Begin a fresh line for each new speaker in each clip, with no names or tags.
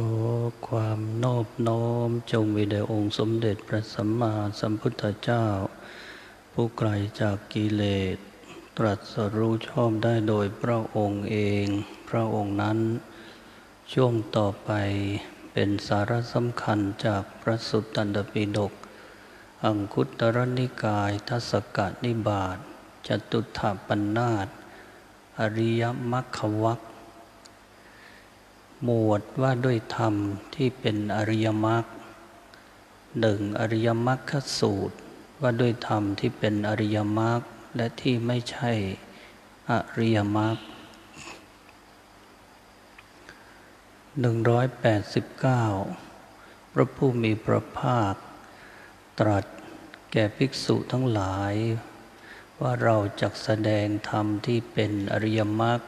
ขอความนอบน้อมจงมีแด่องค์สมเด็จพระสัมมาสัมพุทธเจ้า ผู้ไกลจากกิเลส ตรัสรู้ชอบได้โดยพระองค์เอง พระองค์นั้น ช่วงต่อไปเป็นสาระสำคัญจากพระสุตตันตปิฎกอังคุตรนิกายทัศกนิบาตจตุถาปัญนาตอริยมรรควัก หมวดว่าด้วยธรรมที่เป็นอริยมรรคหนึ่งอริยมรรคสูตร ว่าด้วยธรรมที่เป็นอริยมรรคและที่ไม่ใช่อริยมรรคหนึ่งร้อยแปดสิบเก้าพระผู้มีพระภาค ตรัสแก่ภิกษุทั้งหลาย ว่าเราจะแสดงธรรมที่เป็นอริยมรรค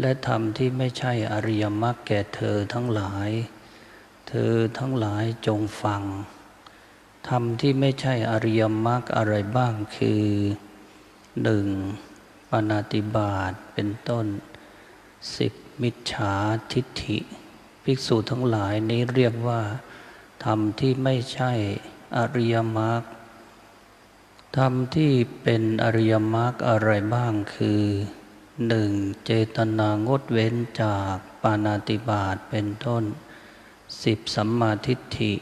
และธรรมที่ไม่ใช่อริยมรรคแก่เธอทั้งหลาย เธอทั้งหลายจงฟัง ธรรมที่ไม่ใช่อริยมรรคอะไรบ้างคือหนึ่งปานาติบาตเป็นต้นสิบมิจฉาทิฏฐิ ภิกษุทั้งหลายนี้เรียกว่า ธรรมที่ไม่ใช่อริยมรรคธรรมที่เป็นอริยมรรคอะไรบ้างคือ หนึ่งเจตนางดเว้นจากปานาติบาตเป็นต้นสิบสัมมาทิฏฐิ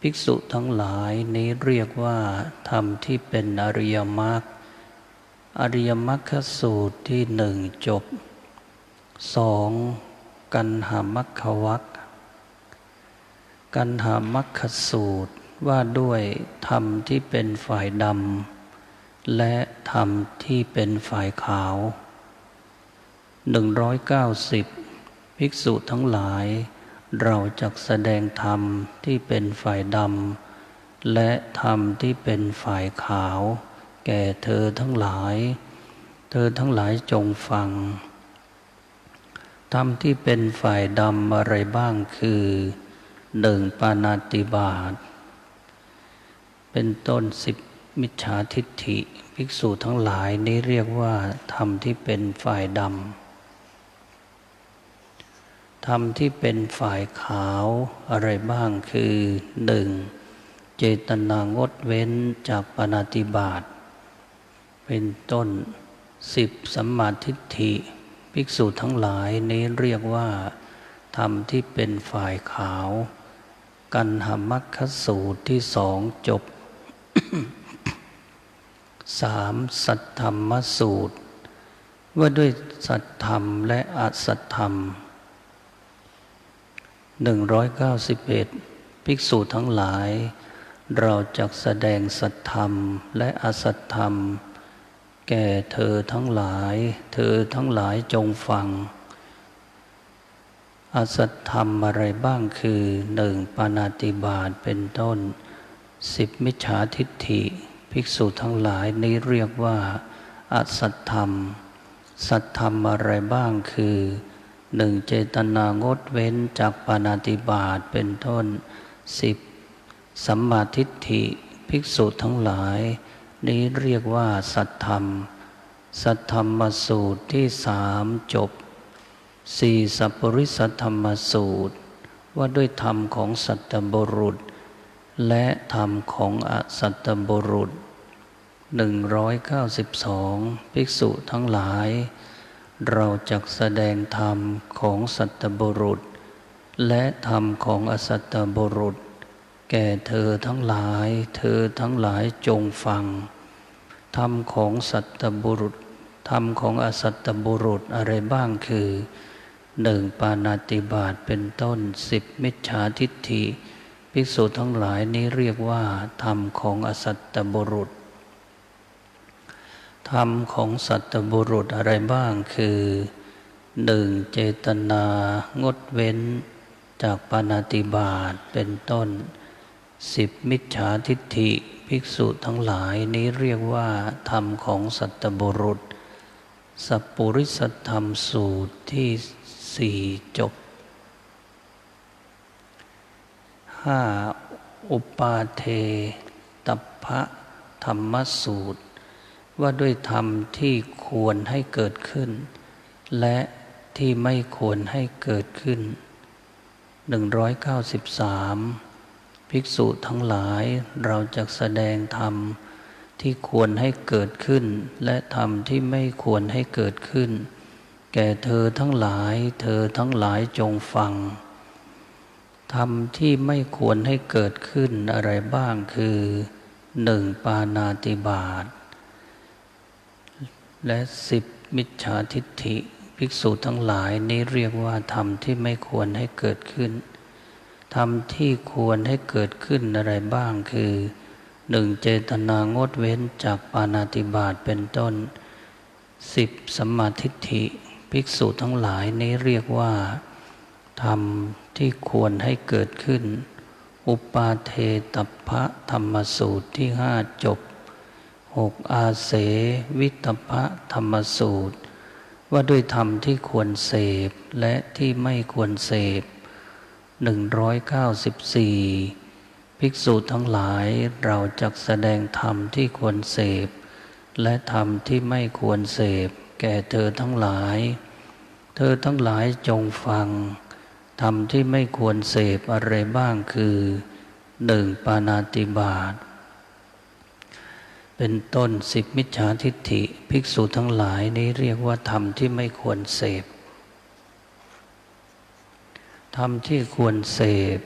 ภิกษุทั้งหลายนี้เรียกว่าธรรมที่เป็นอริยมรรคอริยมรรคสูตรที่หนึ่งจบสองกันหามัคควักกันหามัคคสูตรว่าด้วยธรรมที่เป็นฝ่ายดำและธรรมที่เป็นฝ่ายขาว หนึ่งร้อยเก้าสิบภิกษุทั้งหลาย เราจะแสดงธรรมที่เป็นฝ่ายดำ และธรรมที่เป็นฝ่ายขาว แก่เธอทั้งหลาย เธอทั้งหลายจงฟัง ธรรมที่เป็นฝ่ายดำอะไรบ้างคือหนึ่งปานาติบาต เป็นต้นสิบมิจฉาทิฏฐิ ภิกษุทั้งหลายนี้เรียกว่าธรรมที่เป็นฝ่ายดำ ธรรมที่เป็นฝ่ายขาวอะไรบ้างคือหนึ่งเจตนางดเว้นจากปณติบาตเป็นต้นสิบสัมมาทิฏฐิ ภิกษุทั้งหลายนี้เรียกว่าธรรมที่เป็นฝ่ายขาว กันหามัคคสูตรที่สองจบสามสัทธรรมสูตร ว่าด้วยสัตธรรมและอสัตธรรม 191 ภิกษุทั้งหลาย เราจะแสดงสัตธรรมและอสัตธรรม แก่เธอทั้งหลาย เธอทั้งหลายจงฟัง อสัตธรรมอะไรบ้างคือหนึ่งปานาติบาตเป็นต้นสิบมิจฉาทิฏฐิ ภิกษุทั้งหลายนี้เรียกว่าอสัตธรรม สัตธรรมอะไรบ้างคือ หนึ่งเจตนางดเว้นจากปานาติบาตเป็นต้นสิบสัมมาทิฏฐิภิกษุทั้งหลาย นี้เรียกว่าสัตธรรม สัทธรรมสูตรที่สามจบสี่สัพปริสัทธรรมสูตร ว่าด้วยธรรมของสัตตบุรุษ และธรรมของอสัตตบุรุษหนึ่งร้อยเก้าสิบสองภิกษุทั้งหลาย เราจะแสดงธรรมของสัตบุรุษ และธรรมของอสัตบุรุษ แก่เธอทั้งหลาย เธอทั้งหลายจงฟัง ธรรมของสัตบุรุษ ธรรมของอสัตบุรุษอะไรบ้างคือหนึ่งปานาติบาตเป็นต้นสิบมิจฉาทิฏฐิ ภิกษุทั้งหลายนี้เรียกว่า ธรรมของอสัตบุรุษ ธรรมของสัตบุรุษอะไรบ้างคือหนึ่งเจตนางดเว้นจากปานาติบาตเป็นต้นสิบมิจฉาทิฏฐิภิกษุทั้งหลายนี้เรียกว่าธรรมของสัตบุรุษ สัพปุริสธรรมสูตรที่สี่จบห้าอุปาเทตพะธรรมสูตร ว่าด้วยธรรมที่ควรให้เกิดขึ้น และที่ไม่ควรให้เกิดขึ้นหนึ่งร้อยเก้าสิบสามภิกษุทั้งหลายเราจะแสดงธรรมที่ควรให้เกิดขึ้น และธรรมที่ไม่ควรให้เกิดขึ้น แก่เธอทั้งหลาย เธอทั้งหลายจงฟัง ธรรมที่ไม่ควรให้เกิดขึ้นอะไรบ้างคือหนึ่งปานาติบาต และสิบมิจฉาทิฏฐิภิกษุทั้งหลายนี้เรียกว่าธรรมที่ไม่ควรให้เกิดขึ้น ธรรมที่ควรให้เกิดขึ้นอะไรบ้างคือหนึ่งเจตนางดเว้นจากปานาติบาตเป็นต้นสิบสมมาธิฏฐิภิกษุทั้งหลายนี้เรียกว่า ธรรมที่ควรให้เกิดขึ้น อุปาเทตพะธรรมสูตรที่ห้าจบ กอาเสวิตพะธรรมสูตร ว่าด้วยธรรมที่ควรเสพและที่ไม่ควรเสพหนึ่งร้อยเก้าสิบสี่ภิกษุทั้งหลายเราจะแสดงธรรมที่ควรเสพ และธรรมที่ไม่ควรเสพ แก่เธอทั้งหลาย เธอทั้งหลายจงฟัง ธรรมที่ไม่ควรเสพอะไรบ้างคือหนึ่งปานาติบาต เป็นต้นสิบมิจฉาทิฏฐิ ภิกษุทั้งหลายนี้เรียกว่าธรรมที่ไม่ควรเสพธรรมที่ควรเสพ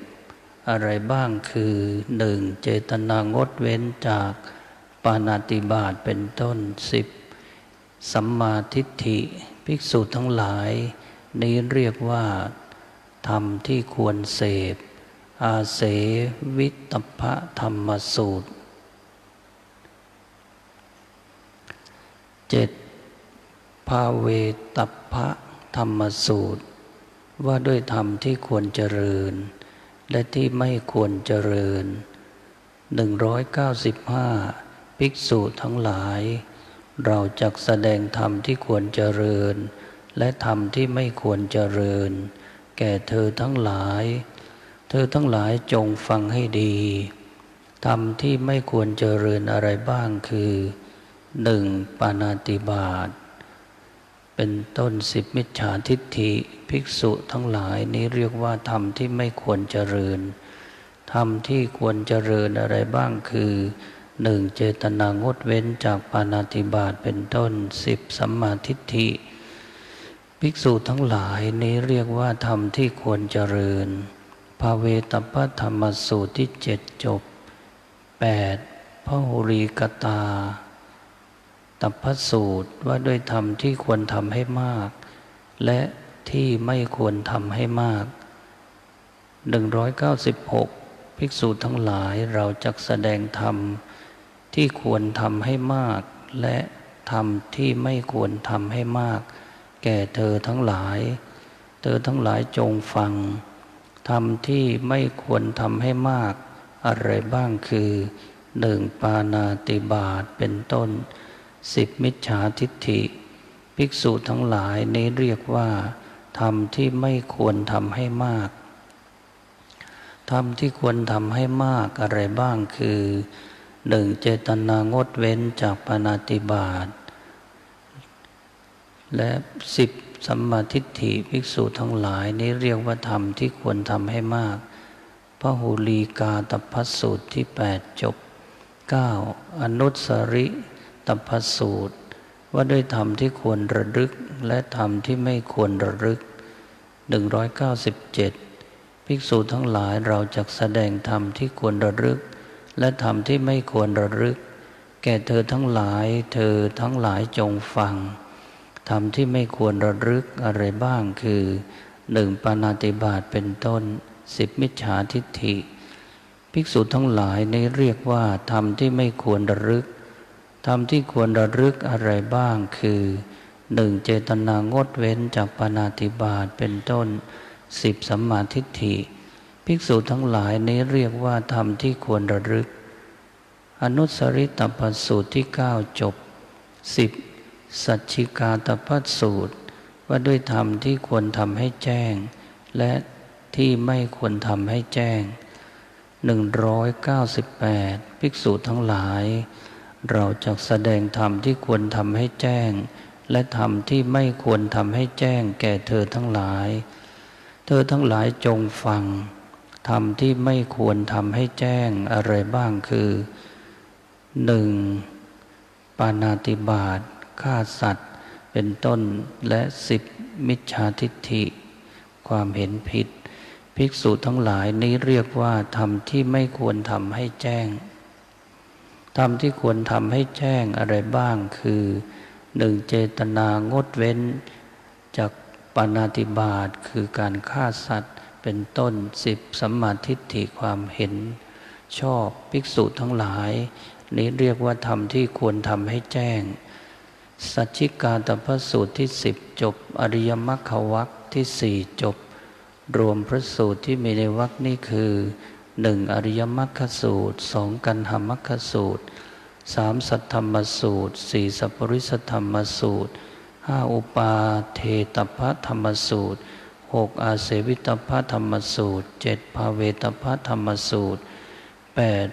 อะไรบ้างคือหนึ่งเจตนางดเว้นจากปานาติบาตเป็นต้นสิบสัมมาทิฏฐิ ภิกษุทั้งหลาย นี้เรียกว่าธรรมที่ควรเสพ อาเสวิตพะธรรมสูตร เจ็ดภาเวตพะธรรมสูตร ว่าด้วยธรรมที่ควรเจริญ และที่ไม่ควรเจริญ 195 ภิกษุทั้งหลาย เราจะแสดงธรรมที่ควรเจริญ และธรรมที่ไม่ควรเจริญ แก่เธอทั้งหลาย เธอทั้งหลายจงฟังให้ดี ธรรมที่ไม่ควรเจริญอะไรบ้างคือ หนึ่งปานาติบาตเป็นต้นสิบมิจฉาทิฏฐิภิกษุทั้งหลายนี้เรียกว่าธรรมที่ไม่ควรเจริญธรรมที่ควรเจริญอะไรบ้างคือหนึ่งเจตนางดเว้นจากปานาติบาตเป็นต้นสิบสัมมาทิฏฐิภิกษุทั้งหลายนี้เรียกว่าธรรมที่ควรเจริญภาเวตปธรรมสูตรที่เจ็ดจบแปดพะหุรีกตา ตัพพสูตรว่าด้วยธรรมที่ควรทำให้มาก และที่ไม่ควรทำให้มาก 196 ภิกษุทั้งหลายเราจะแสดงธรรมที่ควรทำให้มาก และธรรมที่ไม่ควรทำให้มาก แก่เธอทั้งหลาย เธอทั้งหลายจงฟังธรรมที่ไม่ควรทำให้มาก อะไรบ้างคือหนึ่งปานาติบาตเป็นต้น สิบมิจฉาทิฏฐิ ภิกษุทั้งหลายนี้เรียกว่าธรรมที่ไม่ควรทำให้มากธรรมที่ควรทำให้มากอะไรบ้างคือหนึ่งเจตนางดเว้นจากปนาติบาตและสิบสัมมาทิฏฐิภิกษุทั้งหลายนี้เรียกว่าธรรมที่ควรทำให้มากพระหูลีกาตพัสสูตรที่แปดจบเก้าอนุสริ ตพสูตร ว่าด้วยธรรมที่ควรระลึกและธรรมที่ไม่ควรระลึก 197 ภิกษุทั้งหลายเราจะแสดงธรรมที่ควรระลึก และธรรมที่ไม่ควรระลึก แก่เธอทั้งหลาย เธอทั้งหลายจงฟังธรรมที่ไม่ควรระลึกอะไรบ้างคือหนึ่งปานาติบาตเป็นต้นสิบมิจฉาทิฏฐิ ภิกษุทั้งหลายในเรียกว่าธรรมที่ไม่ควรระลึก ธรรมที่ควรระลึกอะไรบ้างคือหนึ่งเจตนางดเว้นจากปานาติบาตเป็นต้นสิบสัมมาทิฏฐิ ภิกษุทั้งหลายนี้เรียกว่าธรรมที่ควรระลึก อนุสริตปสูตรที่เก้าจบสิบสัจชิกาตปัสูตร ว่าด้วยธรรมที่ควรทำให้แจ้ง และที่ไม่ควรทำให้แจ้งหนึ่งร้อยเก้าสิบแปดภิกษุทั้งหลาย เราจะแสดงธรรมที่ควรทำให้แจ้ง และธรรมที่ไม่ควรทำให้แจ้ง แก่เธอทั้งหลาย เธอทั้งหลายจงฟังธรรมที่ไม่ควรทำให้แจ้งอะไรบ้างคือหนึ่งปานาติบาตฆ่าสัตว์ เป็นต้นและสิบมิจฉาทิฏฐิ ความเห็นผิด ภิกษุทั้งหลายนี้เรียกว่าธรรมที่ไม่ควรทำให้แจ้ง ธรรมที่ควรทำให้แจ้งอะไรบ้างคือหนึ่งเจตนางดเว้น จากปานาติบาตคือการฆ่าสัตว์เป็นต้นสิบสัมมาทิฏฐิความเห็น ชอบภิกษุทั้งหลาย นี้เรียกว่าธรรมที่ควรทำให้แจ้ง สัจจิกาตพระสูตรที่สิบจบ อริยมรรควักที่สี่จบ รวมพระสูตรที่มีในวรรนี้คือ หนึ่งอริยมรรคสูตรสองกันหมรรคสูตรสามสัทธรรมสูตรสี่สัพปริสธรรมสูตรห้าอุปาเทตพะธรรมสูตรหกอาเสวิตพะธรรมสูตรเจ็ดภาเวตพะธรรมสูตรแปด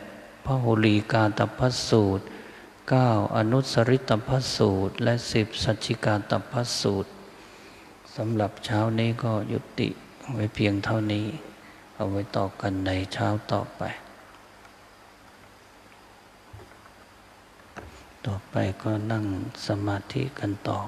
พระโหลีกาตพสูตรเก้าอนุสริตพสูตร และสิบสัจจิกาตพสูตรสำหรับเช้านี้ก็ยุติไว้เพียงเท่านี้ เอาไว้ต่อกันในเช้าต่อไป ต่อไปก็นั่งสมาธิกันต่อ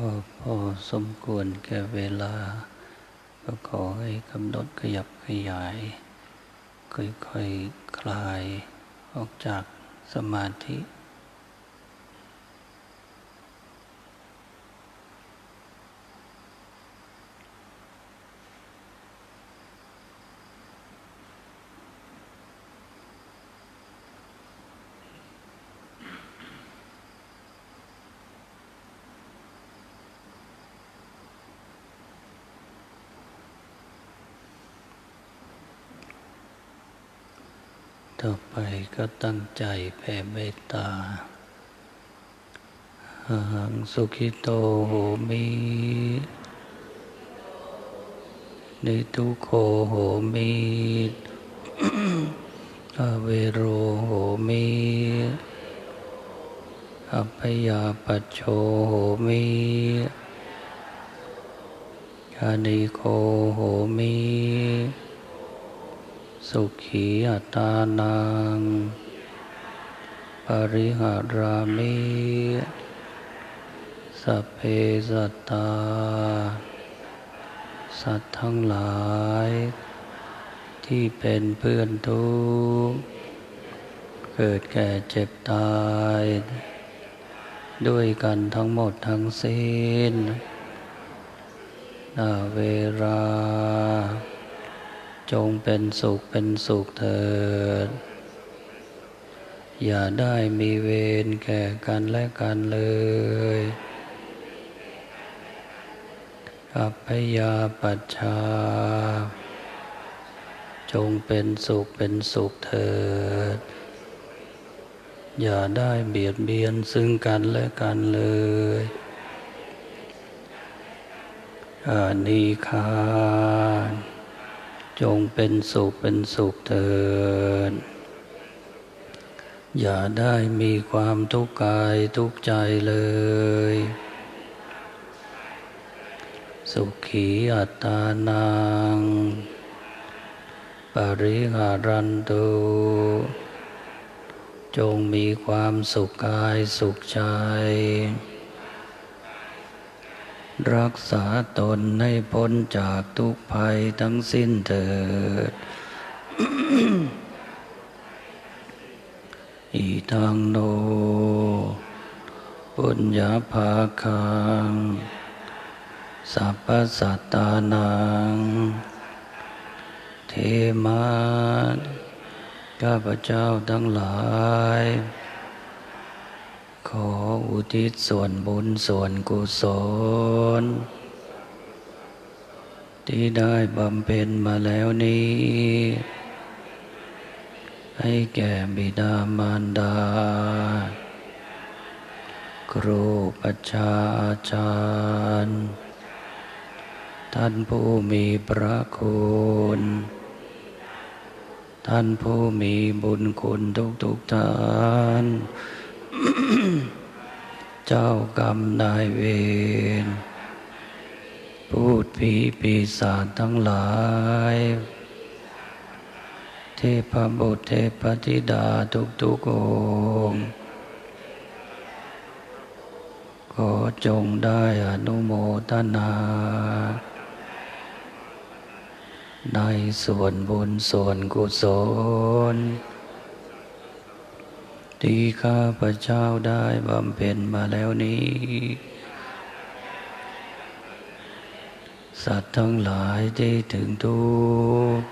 ก็พอสมควรแก่เวลา ก็ขอให้กำหนดขยับขยาย ค่อยๆคคลาย ออกจากสมาธิ ต่อไปก็ตั้งใจแผ่เมตตาหังสุขิโตโหมินิทุโคโหมิอเวโรโหมิอัพยาปโชโหมิอานิโคโหมิ สุขีอัตานัง ปริหารามิสเพสัตตา สัตว์ทั้งหลาย ที่เป็นเพื่อนทุกข์เกิดแก่เจ็บตาย ด้วยกันทั้งหมดทั้งสิ้นนาเวลา จงเป็นสุขเป็นสุขเถิด อย่าได้มีเวรแก่กันและกันเลยอัพยาปัชชา จงเป็นสุขเป็นสุขเถิด อย่าได้เบียดเบียนซึ่งกันและกันเลยอานิคาน จงเป็นสุขเป็นสุขเถิด อย่าได้มีความทุกข์กายทุกข์ใจเลย สุขีอัตานัง ปริหารันตุจงมีความสุขกายสุขใจ รักษาตนให้พ้นจากทุกภัยทั้งสิ้นเถิด อีทังโน ปุญญาภาคัง สัพพสัตตานัง เทมาข้าพเจ้าทั้งหลาย ขออุทิศส่วนบุญส่วนกุศล ที่ได้บำเพ็ญมาแล้วนี้ ให้แก่บิดามารดา ครูปัชฌาอาจารย์ ท่านผู้มีพระคุณท่านผู้มีบุญคุณทุกทุกท่าน เจ้ากรรมนายเวรพูดผีปีศาจทั้งหลาย เทพบุตรเทพธิดาทุกทุกองขอจงได้อนุโมทนา ในส่วนบุญส่วนกุศล ที่ข้าพระเจ้าได้บำเพ็ญมาแล้วนี้ สัตว์ทั้งหลายที่ถึงทุกข์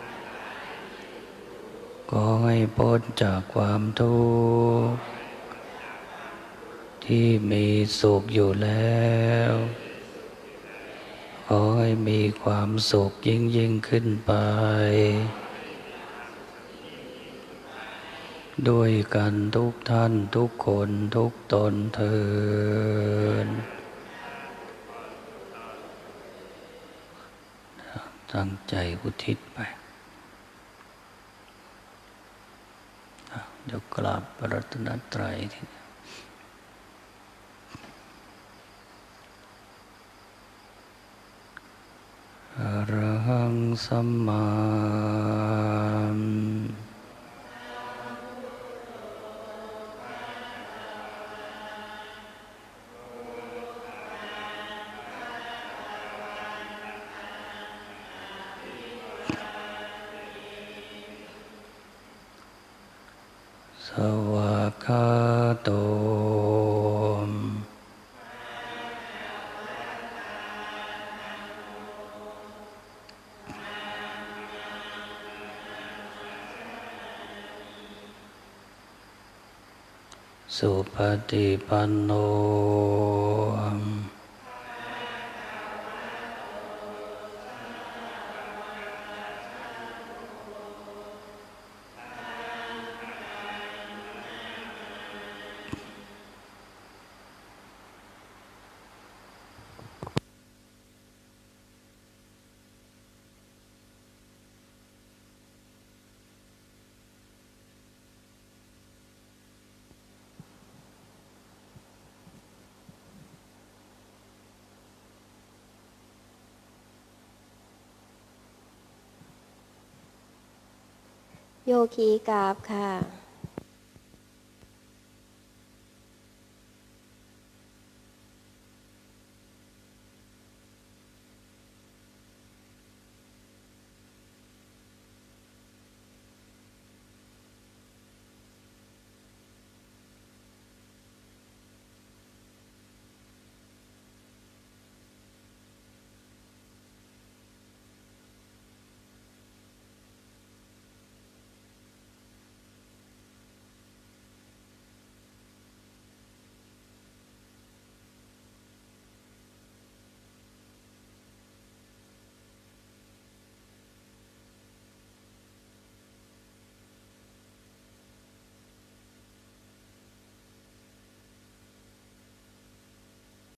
ก็ให้พ้นจากความทุกข์ที่มีสุขอยู่แล้ว ขอให้มีความสุขยิ่งยิ่งขึ้นไป ด้วยกันทุกท่านทุกคนทุกตนเทินตั้งใจอุทิศไป เดี๋ยวกราบพระรัตนตรัยทีเดียวอระหังสัมมา วากขาโตสุปฏิปันโน
โยคีกราบค่ะ